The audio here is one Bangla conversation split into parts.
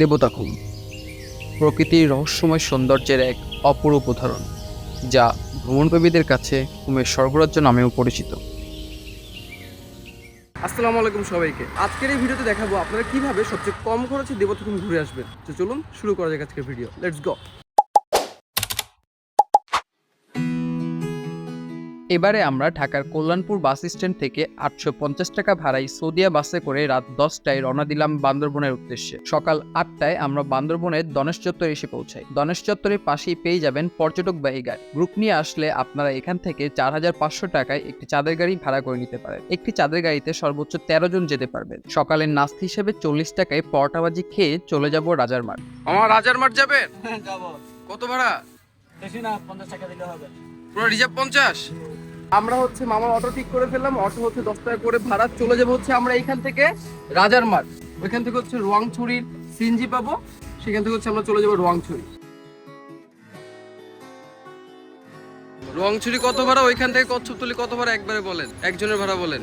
দেবতাখুম প্রকৃতির রহস্যময় সৌন্দর্যের এক অপরূপ উদাহরণ, যা ভ্রমণপ্রেমীদের কাছে কুমের স্বর্গরাজ্য নামেও পরিচিত। আসসালামু আলাইকুম সবাইকে। আজকের এই ভিডিওতে দেখাবো আপনারা কীভাবে সবচেয়ে কম খরচে দেবতাখুম ঘুরে আসবেন। তো চলুন শুরু করা যাক আজকের ভিডিও। লেটস গো এবারে আমরা ঢাকার কল্যাণপুর বাস স্ট্যান্ড থেকে আটশো পঞ্চাশ টাকা ভাড়ায় সৌদিয়া বাসে করে রাত দশটায় রওনা দিলাম বান্দরবনের উদ্দেশ্যে। সকাল আটটায় আমরা বান্দরবনের দনেশ চত্বরে এসে পৌঁছাই। দনেশ চত্বরের পাশেই পেয়ে যাবেন পর্যটকবাহী গাড়ি। গ্রুপ নিয়ে আসলে আপনারা এখান থেকে চার হাজার পাঁচশো টাকায় একটি চাঁদের গাড়ি ভাড়া করে নিতে পারেন। একটি চাঁদের গাড়িতে সর্বোচ্চ তেরো জন যেতে পারবেন। সকালের নাস্তা হিসেবে চল্লিশ টাকায় পরোটাবাজি খেয়ে চলে যাব রাজার মাঠ। আমার রাজার মাঠ যাবেন? কত ভাড়া? বেশি না পঞ্চাশ টাকা দিলে হবে। পুরো রিজার্ভ পঞ্চাশ? আমরা হচ্ছে মামার অটো ঠিক করে ফেললাম অটো হচ্ছে দশ টাকা করে ভাড়া। চলে যাব হচ্ছে আমরা এইখান থেকে রাজার মাঠ। ওইখান থেকে হচ্ছে রোয়াংছড়ির সিনজি পাবো সেখান থেকে হচ্ছে আমরা চলে যাব রোয়াংছড়ি। রোয়াংছড়ি কত ভাড়া? ওইখান থেকে কচ্ছপতলি কত ভাড়া? একবারে বলেন একজনের ভাড়া বলেন।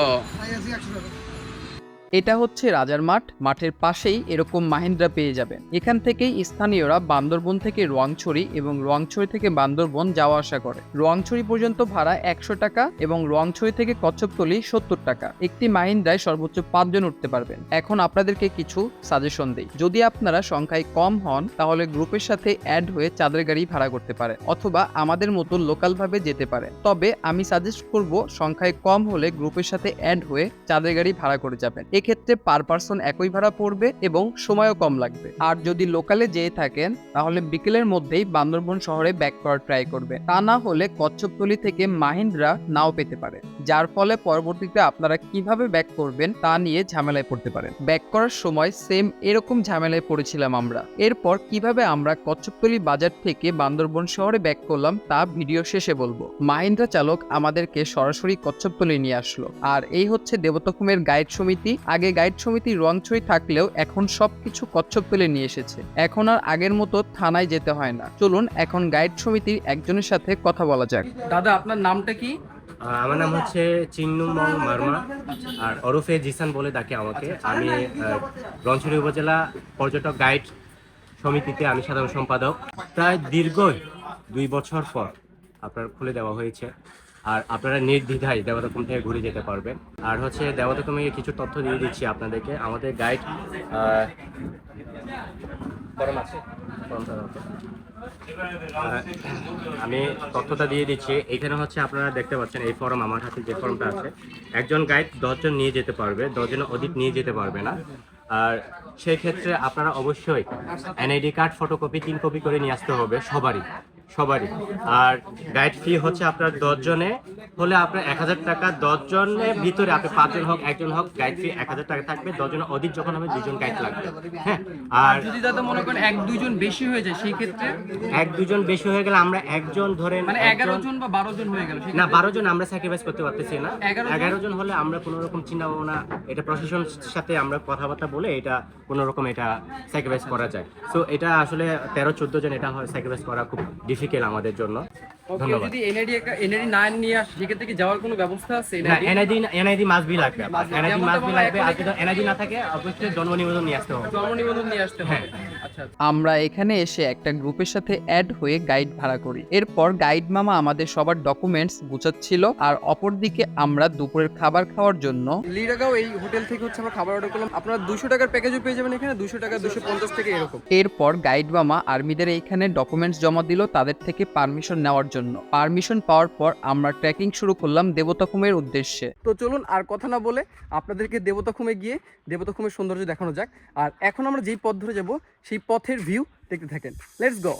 ও। এটা হচ্ছে রাজার মাঠ, মাঠের পাশেই এরকম মাহিন্দ্রা পেয়ে যাবেন এখান থেকেই স্থানীয়রা বান্দরবন থেকে রোয়াংছড়ি এবং রোয়াংছড়ি থেকে বান্দরবন যাওয়া আসা করে। রোয়াংছড়ি পর্যন্ত ভাড়া একশো টাকা এবং রোয়াংছড়ি থেকে কচ্ছপতলি সত্তর টাকা। একটি মাহিন্দ্রায় সর্বোচ্চ পাঁচজন উঠতে পারবেন। এখন আপনাদেরকে কিছু সাজেশন দেই। যদি আপনারা সংখ্যায় কম হন, তাহলে গ্রুপের সাথে অ্যাড হয়ে চাঁদের গাড়ি ভাড়া করতে পারে অথবা আমাদের মতো লোকালভাবে যেতে পারে তবে আমি সাজেস্ট করব, সংখ্যায় কম হলে গ্রুপের সাথে অ্যাড হয়ে চাঁদের গাড়ি ভাড়া করে যাবেন। এক্ষেত্রে পার পার্সন একই ভাড়া পড়বে এবং সময়ও কম লাগবে। আর যদি লোকালে যেয়ে থাকেন, তাহলে বিকেলের মধ্যেই বান্দরবন শহরে ব্যাক করার ট্রাই করবে। তা না হলে কচ্ছপতলি থেকে মাহিন্দ্রা নাও পেতে পারে, যার ফলে পরবর্তীতে আপনারা কীভাবে ব্যাক করবেন তা নিয়ে ঝামেলায় পড়তে পারেন। ব্যাক করার সময় সেম এরকম ঝামেলায় পড়েছিলাম আমরা। এরপর কীভাবে আমরা কচ্ছপতলি বাজার থেকে বান্দরবন শহরে ব্যাক করলাম তা ভিডিও শেষে বলব। মাহিন্দ্রা চালক আমাদেরকে সরাসরি কচ্ছপতলি নিয়ে আসলো। আর এই হচ্ছে দেবতকুমের গাইড সমিতি। আগে গাইড সমিতি রংছড়ি থাকলেও এখন সব কিছু কচ্ছপ কচ্ছপতলে নিয়ে এসেছে। এখন আর আগের মতো থানায় যেতে হয় না। চলুন এখন গাইড সমিতির একজনের সাথে কথা বলা যাক। দাদা আপনার নামটা কি? আমার নাম হচ্ছে চিন্নু মং মার্মা আর ওরফে জিসান বলে ডাকে আমাকে। আমি রঞ্চুরি উপজেলা পর্যটক গাইড সমিতিতে আমি সাধারণ সম্পাদক। প্রায় দীর্ঘ দুই বছর পর আপনার খুলে দেওয়া হয়েছে। আর আপনারা নির্দ্বিধায় দেবতাকুম থেকে ঘুরে যেতে পারবেন। আর হচ্ছে দেবতাকুমে কিছু তথ্য দিয়ে দিচ্ছি আপনাদেরকে। আমাদের গাইড আমি তথ্যটা দিয়ে দিচ্ছি। এখানে হচ্ছে আপনারা দেখতে পাচ্ছেন এই ফর্ম, আমার হাতে যে ফর্মটা আছে। একজন গাইড দশজন নিয়ে যেতে পারবে, দশজনের অধিক নিয়ে যেতে পারবে না। আর সেই ক্ষেত্রে আপনারা অবশ্যই এনআইডি কার্ড, ফটোকপি, তিন কপি করে নিয়ে আসতে হবে সবারই। সবারই। আর গাইড ফি হচ্ছে আপনার দশজনে হলে আপনার এক হাজার টাকা দশ দশজনের ভিতরে আপনি পাঁচজন হোক একজন হোক গাইড ফি এক হাজার টাকা থাকবে। দশজনের অধিক যখন হবে দুজন গাইড লাগবে। হ্যাঁ আর যদি দাদা মনে করেন এক দুইজন বেশি হয়ে যায় সেই ক্ষেত্রে? এক দুজন বেশি হয়ে গেলে আমরা একজন ধরেন মানে এগারো জন বা বারো জন হয়ে গেল না বারো জন আমরা স্যাক্রিফাইস করতে পারতেছি না। এগারো জন? হলে আমরা কোনো রকম চিন্তা ভাবনা এটা প্রশাসন সাথে আমরা কথাবার্তা বলে এটা কোনো রকম এটা স্যাক্রিফাইস করা যায়। সো এটা আসলে তেরো চোদ্দ জন এটা স্যাক্রিফাইস করা খুব আমাদের জন্য। ধন্যবাদ। যদি এনআইডি এনআইডি না নিয়ে আসে সেক্ষেত্রে কি যাওয়ার কোনো ব্যবস্থা আছে এনআইডি এনআইডি মাস বি লাগবে। এনআইডি মাস বি লাগবে। আর যদি এনআইডি না থাকে অবশ্যই জন্ম নিবন্ধন নিয়ে আসতে হবে। জন্ম নিবন্ধন নিয়ে আসতে হবে। হ্যাঁ। আচ্ছা আমরা এখানে এসে একটা গ্রুপের সাথে অ্যাড হয়ে গাইড ভাড়া করি। এরপর গাইড মামা আমাদের সবার ডকুমেন্টস গুছাচ্ছিল। আর অপরদিকে আমরা দুপুরের খাবার খাওয়ার জন্য লিরাগাঁও এই হোটেল থেকে হচ্ছে আমরা খাবার অর্ডার করলাম। আপনারা দুশো টাকার প্যাকেজও পেয়ে যাবেন এখানে। দুশো টাকা দুশো পঞ্চাশ থেকে এরকম। এরপর গাইড মামা আর্মিদের এইখানে ডকুমেন্টস জমা দিল। তাদের থেকে পারমিশন নেওয়ার জন্য। পারমিশন পাওয়ার পর আমরা ট্রেকিং শুরু করলাম দেবতাখুমের উদ্দেশ্যে। তো চলুন আর কথা না বলে আপনাদেরকে দেবতাখুমে গিয়ে দেবতাখুমের সৌন্দর্য দেখানো যাক। আর এখন আমরা যেই পথ ধরে যাব, সেই পথের ভিউ দেখতে থাকেন। লেটস গো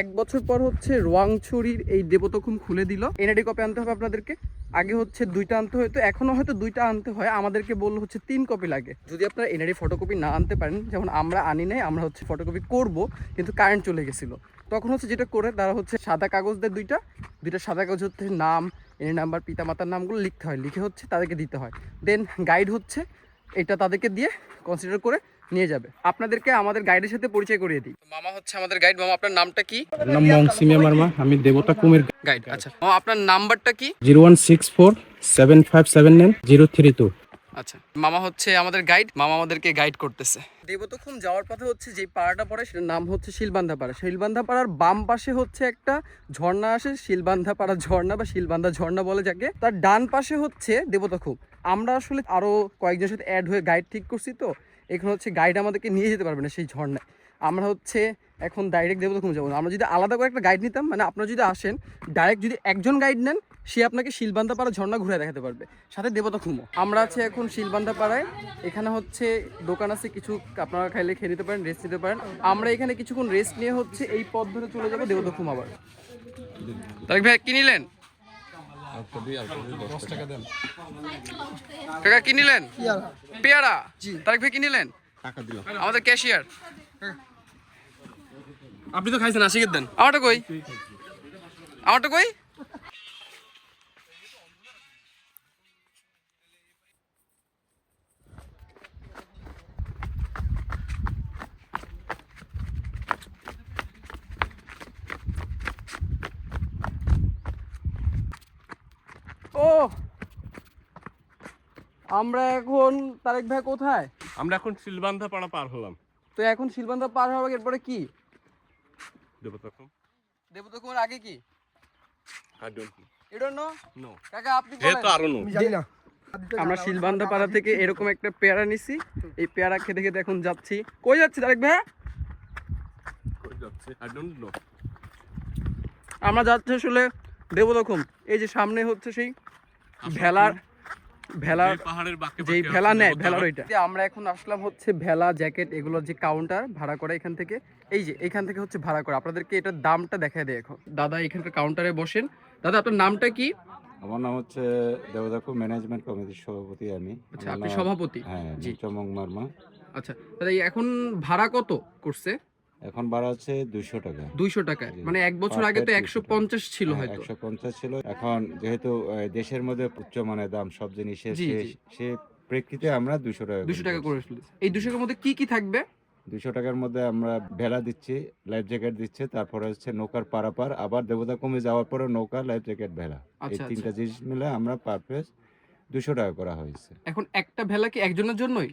এক বছর পর হচ্ছে রোয়াংছড়ির এই দেবতখুম খুলে দিল। এনআইডি কপি আনতে হবে আপনাদেরকে। আগে হচ্ছে দুইটা আনতে হয়তো এখনও হয়তো দুইটা আনতে হয়। আমাদেরকে বলল হচ্ছে তিন কপি লাগে। যদি আপনারা এনআইডি ফটোকপি না আনতে পারেন, যেমন আমরা আনি নাই, আমরা হচ্ছে ফটোকপি করব, কিন্তু কারেন্ট চলে গেছিল। তখন হচ্ছে যেটা করে, তারা হচ্ছে সাদা কাগজ দেয় দুইটা। দুইটা সাদা কাগজ হচ্ছে নাম, এর নাম্বার, পিতামাতার নামগুলো লিখতে হয়। লিখে হচ্ছে তাদেরকে দিতে হয়। দেন গাইড হচ্ছে, এটা তাদেরকে দিয়ে কনসিডার করে নিয়ে যাবে। আপনাদেরকে আমাদের গাইডের সাথে পরিচয় করিয়ে দিই। মামা হচ্ছে আমাদের গাইড মামা আপনার নামটা কি? নাম মংসিমিয়া মার্মা আমি দেবতা কুমের গাইড আচ্ছা। মামা আপনার নাম্বারটা কি? Zero one six four seven five seven nine zero three two. আচ্ছা। মামা হচ্ছে আমাদের গাইড মামা আমাদেরকে গাইড করতেছে। দেবতখুম যাওয়ার পথে হচ্ছে যে পাড়াটা পড়ে সেটার নাম হচ্ছে শিলবান্ধা পাড়া শিলবান্ধা পাড়ার বাম পাশে হচ্ছে একটা ঝর্ণা আসে শিলবান্ধা পাড়া ঝর্ণা বা শিলবান্ধা ঝর্ণা বলে যাকে। তার ডান পাশে হচ্ছে দেবতখুম। আমরা আসলে আরও কয়েকজনের সাথে অ্যাড হয়ে গাইড ঠিক করছি তো। এখানে হচ্ছে গাইড আমাদেরকে নিয়ে যেতে পারবে না সেই ঝর্ণায়। আমরা হচ্ছে এখন ডাইরেক্ট দেবতখুম যাব। আমরা যদি আলাদা করে একটা গাইড নিতাম মানে আপনারা যদি আসেন ডাইরেক্ট যদি একজন গাইড নেন, সে আপনাকে শিলবান্ধা পাড়া ঝর্ণা ঘুরে দেখাতে পারবে। সাথে দেবতখুমও আমরা আছি এখন শিলবান্ধা পাড়ায় এখানে হচ্ছে দোকান আছে, কিছু আপনারা খাইলে খেয়ে নিতে পারেন রেস্ট নিতে পারেন। আমরা এখানে কিছুক্ষণ রেস্ট নিয়ে হচ্ছে এই পথ ধরে চলে যাব দেবতখুম আবার। তারেক ভাই, কি নিলেন? কাকা কি নিলেন? পেয়ারা। তারিখ ভাই কি নিলেন? আমাদের ক্যাশিয়ার। আপনি তো খাইছেন আশিকের দেন। আমারটা কই? আমারটা কই? আমরা এখন তারেক ভাই কোথায়? আমরা এখন শিলবান্ধা পাড়া পার হলাম। তো এখন শিলবান্ধা পার হওয়ার এরপরে কি? দেবতকুমার। আগে কি? I don't You don't know? No কাকা আপনি বলেন। আরও নো। আমরা শিলবান্ধা পাড়া থেকে এরকম একটা পেয়ারা নিছি। এই পেয়ারা খেতে খেতে এখন যাচ্ছি। কই যাচ্ছি তারেক ভাই? কই যাচ্ছে? আই ডোন্ট নো আমরা যাচ্ছি আসলে দেবদখম এই যে সামনে হচ্ছে সেই ভেলার ভেলার পাহাড়ের যেই ভেলা নেয় ভেলার ওইটা। আমরা এখন আসলাম হচ্ছে ভেলা জ্যাকেট এগুলোর যে কাউন্টার ভাড়া করে এখান থেকে এই যে এখান থেকে হচ্ছে ভাড়া করে। আপনাদেরকে এটার দামটা দেখায় দেয় এখন। দাদা এখানকার কাউন্টারে বসেন। দাদা আপনার নামটা কি? আমার নাম হচ্ছে দেবদাকু ম্যানেজমেন্ট কমিটির সভাপতি আমি। আচ্ছা আপনি সভাপতি? হ্যাঁ জি। চমক মার্মা। আচ্ছা দাদা এখন ভাড়া কত করছে? এখন ভাড়া হচ্ছে দুইশো টাকা। দুইশো টাকা। মানে এক বছর আগে তো একশো পঞ্চাশ ছিল হ্যাঁ, হয়তো। একশো পঞ্চাশ ছিল। এখন যেহেতু দেশের মধ্যে উচ্চমানের দাম সব জিনিসের সে- প্রেক্ষিতে আমরা দুশো টাকা দুশো টাকা করে এই দুশো টাকার মধ্যে কি কি থাকবে? দুশো টাকার মধ্যে আমরা ভেলা দিচ্ছি লাইফ জ্যাকেট দিচ্ছে তারপরে হচ্ছে নৌকার পারাপার। আবার দেবতা কমে যাওয়ার পরে নৌকা লাইফ জ্যাকেট ভেলা এই আচ্ছা, তিনটা আচ্ছা। জিনিস মিলে আমরা পার পেজ দুশো টাকা করা হয়েছে। এখন একটা ভেলা কি একজনের জন্যই?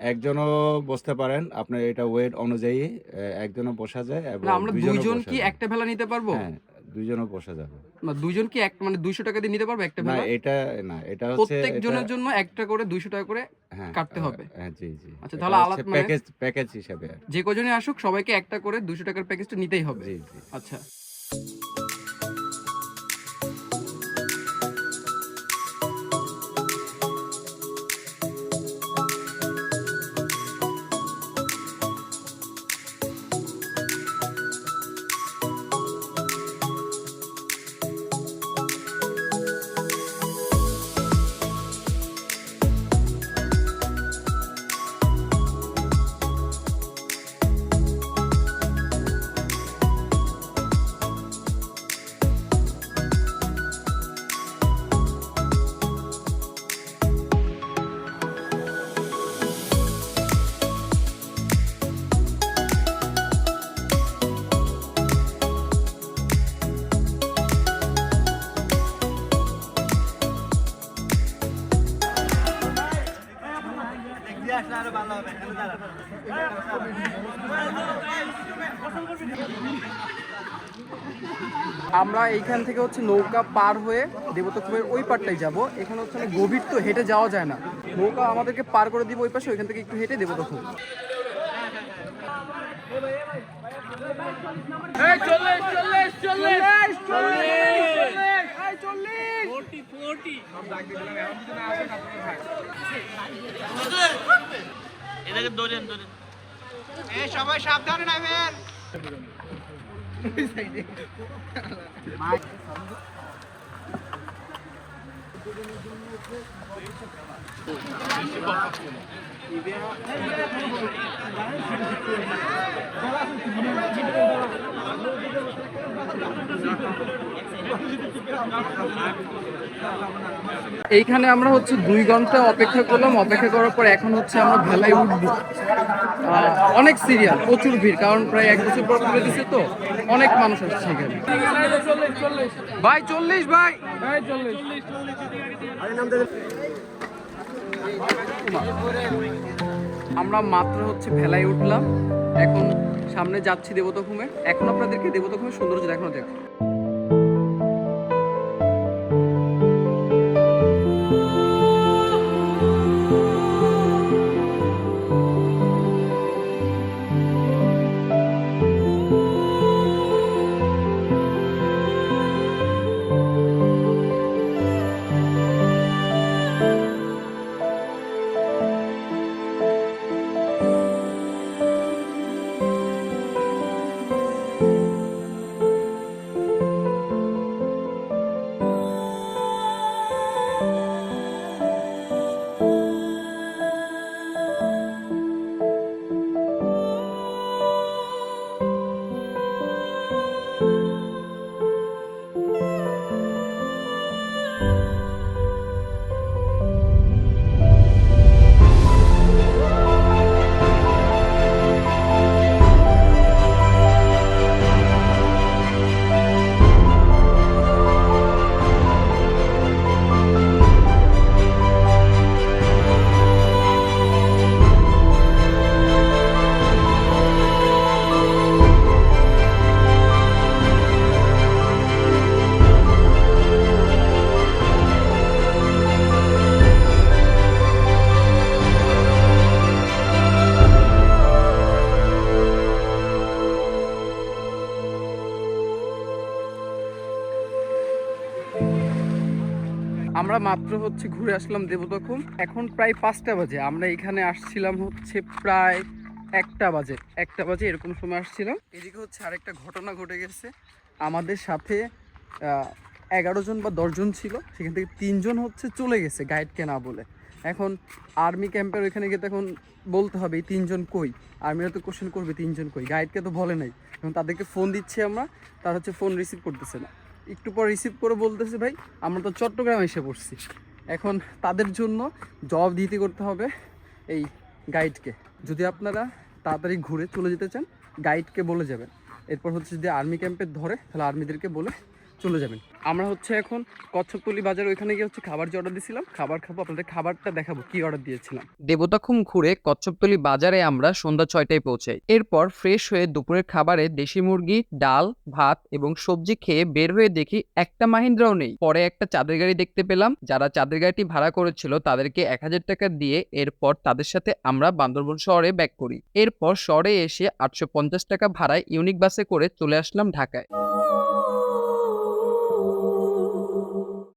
একজনও বসতে পারেন আপনার এটা ওয়েট অনুযায়ী একজনও বসা যায় এবং আমরা দুইজন কি একটা ভেলা নিতে পারব? হ্যাঁ দুইজনও বসা যাবে। না দুইজন কি এক মানে দুইশো টাকা দিয়ে নিতে পারব একটা ভেলা? না এটা না এটা হচ্ছে প্রত্যেক জনের জন্য একটা করে দুইশো টাকা করে হ্যাঁ, কাটতে হবে। হ্যাঁ জি জি। আচ্ছা, তাহলে আলাদা মানে- প্যাকেজ প্যাকেজ হিসাবে। যে কজনই আসুক সবাইকে একটা করে দুইশো টাকার প্যাকেজটা নিতেই হবে। জি জি। আচ্ছা। আমরা এইখান থেকে হচ্ছে নৌকা পার হয়ে দেবতকুমের ওই পারটাই যাব। এখানে হচ্ছে অনেক গভীর তো হেঁটে যাওয়া যায় না। নৌকা আমাদেরকে পার করে দিব ওই পাশে ওইখান থেকে একটু হেঁটে দেবতকুম এইখানে আমরা হচ্ছে দুই ঘণ্টা অপেক্ষা করলাম। অপেক্ষা করার পর এখন হচ্ছে আমরা ভেলায় উঠবো। অনেক সিরিয়াল প্রচুর ভিড়, কারণ প্রায় এক বছর পর খুলে দিছে তো। অনেক মানুষ আসছে এখানে। ভাই, চল্লিশ, ভাই। আমরা মাত্র হচ্ছে ভেলায় উঠলাম। এখন সামনে যাচ্ছি দেবতখুমে এখন আপনাদেরকে দেবতখুমের সৌন্দর্য দেখানো দেখ মাত্র হচ্ছে, ঘুরে আসলাম দেবতখুম এখন প্রায় পাঁচটা বাজে। আমরা এখানে আসছিলাম হচ্ছে প্রায় একটা বাজে। একটা বাজে এরকম সময় আসছিলাম। এদিকে হচ্ছে আরেকটা ঘটনা ঘটে গেছে। আমাদের সাথে এগারো জন বা দশজন ছিল। সেখান থেকে তিনজন হচ্ছে চলে গেছে গাইডকে না বলে। এখন আর্মি ক্যাম্পের ওইখানে গিয়ে তখন বলতে হবে, এই তিনজন কই? আর্মিরা তো কোশ্চেন করবে, তিনজন কই? গাইডকে তো বলে নাই। এখন তাদেরকে ফোন দিচ্ছি আমরা, তার হচ্ছে ফোন রিসিভ করতেছে না। একটু পর রিসিভ করে বলতেছে, ভাই, আমরা তো চট্টগ্রামে এসে পড়ছি। এখন তাদের জন্য জবাব দিতে করতে হবে এই গাইডকে যদি আপনারা তাড়াতাড়ি ঘুরে চলে যেতে চান গাইডকে বলে যাবেন। এরপর হচ্ছে যদি আর্মি ক্যাম্পে ধরে, তাহলে আর্মিদেরকে বলে চলে যাবেন। আমরা হচ্ছে এখন কচ্ছপতলি বাজার ওইখানে গিয়ে হচ্ছে খাবার যে অর্ডার দিয়েছিলাম খাবার খাব, আপনাদের খাবারটা দেখাবো, কি অর্ডার দিয়েছিলাম। দেবতাখুম ঘুরে কচ্ছপতলি বাজারে আমরা সন্ধ্যা ছয়টায় পৌঁছাই। এরপর ফ্রেশ হয়ে দুপুরের খাবারে দেশি মুরগি, ডাল, ভাত এবং সবজি খেয়ে বের হয়ে দেখি একটা মাহিন্দ্রাও নেই। পরে একটা চাঁদের গাড়ি দেখতে পেলাম। যারা চাঁদের গাড়িটি ভাড়া করেছিল তাদেরকে এক হাজার টাকা দিয়ে এরপর তাদের সাথে আমরা বান্দরবন শহরে ব্যাক করি। এরপর শহরে এসে আটশো পঞ্চাশ টাকা ভাড়ায় ইউনিক বাসে করে চলে আসলাম ঢাকায়।